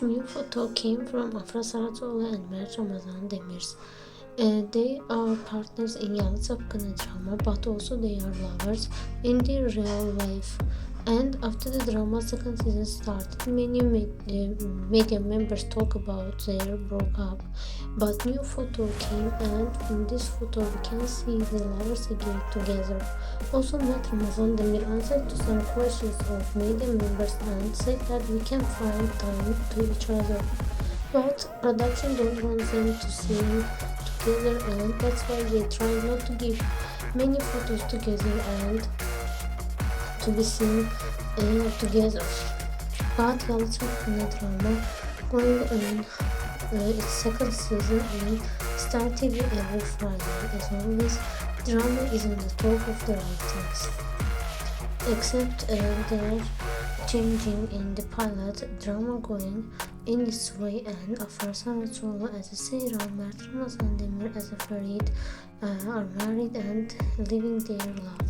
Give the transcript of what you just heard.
New photo came from Afra Saracoğlu and Mert Ramazan Demirs. Uh, they are partners in Yalı Çapkını drama, but also they are lovers in their real life. And after the drama second season started, many uh, media members talk about their broke up. But new photo came, and in this photo we can see the lovers again together. Also, Mert Ramazan Demir answered to some questions of media members and said that we can find time to each other. But production don't want them to sing together, and that's why they try not to give many photos together and to be seen uh, together. But also Çapkını drama going on uh, its second season and TV every Friday. As always, drama is on the top of the ratings. Except uh, they're changing in the pilot, drama going in its way and Afra Saracoğlu as a Seyran, Mert Ramazan Demir as a Farid uh, are married and living their love.